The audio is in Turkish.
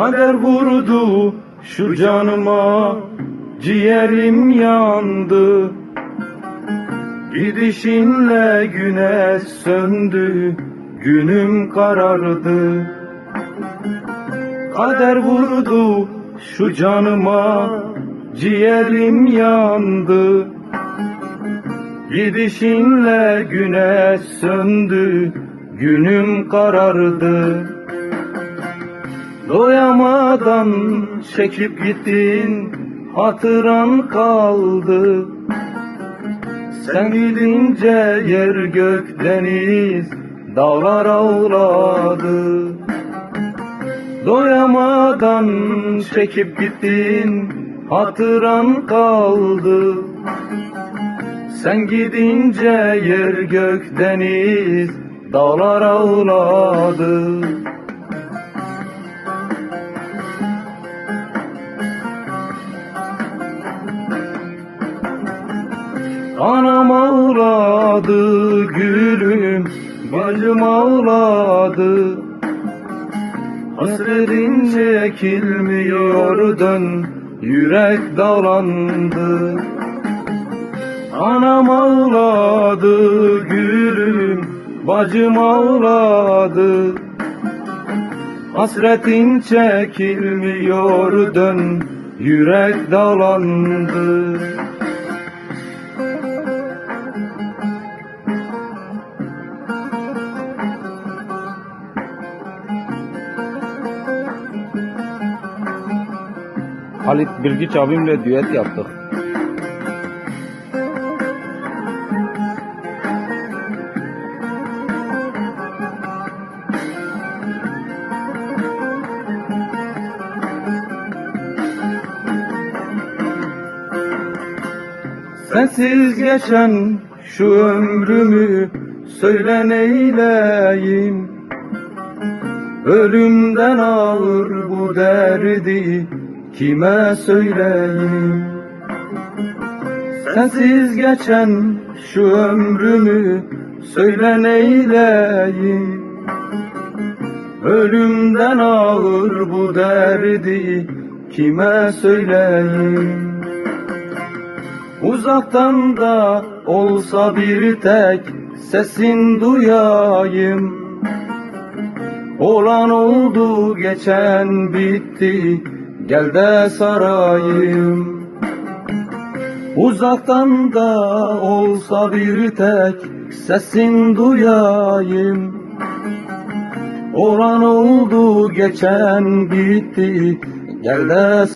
Kader vurdu şu canıma Ciğerim yandı. Gidişinle güneş söndü Günüm karardı. Kader vurdu şu canıma Ciğerim yandı. Gidişinle güneş söndü Günüm karardı Doyamadan çekip gittin Hatıran kaldı. Sen gidince yer gök deniz Dağlar ağladı Doyamadan çekip gittin Hatıran kaldı. Sen gidince yer gök deniz Dağlar ağladı Anam ağladı gülüm Bacım ağladı. Hasretin çekilmiyor dön Yürek dağlandı Anam ağladı gülüm Bacım ağladı. Hasretin çekilmiyor dön Yürek dağlandı Halit Bilgiç abimle düet yaptık. Sensiz geçen şu ömrümü söyle neyleyim Ölümden ağır bu derdi kime söyleyeyim Sensiz geçen şu ömrümü söyle neyleyim? Ölümden ağır bu derdi kime söyleyeyim Uzaktan da olsa bir tek sesin duyayım. Olan oldu geçen bitti gel de sarayım. Uzaktan da olsa bir tek sesin duyayım. Olan oldu geçen bitti. Gel de